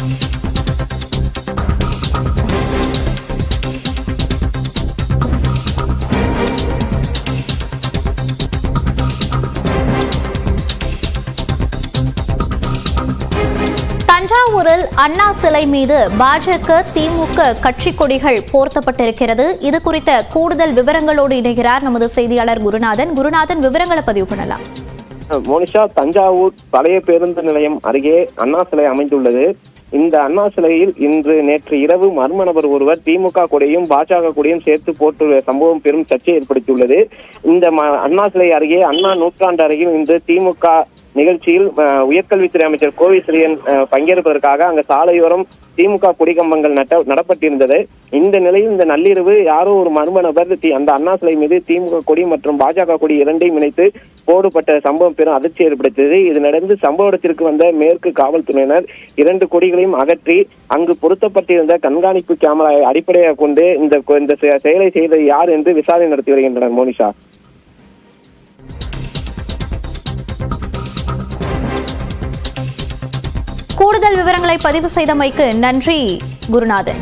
தஞ்சாவூரில் அண்ணா சிலை மீது பாஜக திமுக கட்சி கொடிகள் போர்த்தப்பட்டிருக்கிறது. இது குறித்த கூடுதல் விவரங்களோடு இணைகிறார் நமது செய்தியாளர் குருநாதன். குருநாதன் விவரங்களை பதிவு பண்ணலாம். மோனிஷா தஞ்சாவூர் பழைய பேருந்து நிலையம் அருகே அண்ணா சிலை அமைந்துள்ளது. இந்த அண்ணா சிலையில் இன்று நேற்று இரவு மர்ம நபர் ஒருவர் திமுக கூடையும் பாஜக கொடியும் சேர்த்து போட்டுள்ள சம்பவம் பெரும் சர்ச்சை ஏற்படுத்தியுள்ளது. இந்த ம- அண்ணா சிலை அருகே அண்ணா நூற்றாண்டு அருகில் இன்று திமுக நிகழ்ச்சியில் உயர்கல்வித்துறை அமைச்சர் கோவிஸ்ரீயன் சிறியன் பங்கேற்பதற்காக அங்க சாலையோரம் திமுக கொடிக்கம்பங்கள் நட்ட நடப்பட்டிருந்தது. இந்த நிலையில் இந்த நள்ளிரவு யாரோ ஒரு மர்ம நபர் தி- அந்த அண்ணா சிலை மீது திமுக கொடி மற்றும் பாஜக கொடி இரண்டையும் இணைத்து போடப்பட்ட சம்பவம் பெரும் அதிர்ச்சி ஏற்படுத்தியது. இது நடந்து சம்பவ இடத்திற்கு வந்த மேற்கு காவல்துறையினர் இரண்டு கொடிகளையும் அகற்றி அங்கு பொருத்தப்பட்டிருந்த கண்காணிப்பு கேமராவை அடிப்படையாக கொண்டு இந்த கொ- இந்த செயலை செய்தது யார் என்று விசாரணை நடத்தி வருகின்றனர் மோனிஷா. விவரங்களை பதிவு செய்தமைக்கு நன்றி குருநாதன்.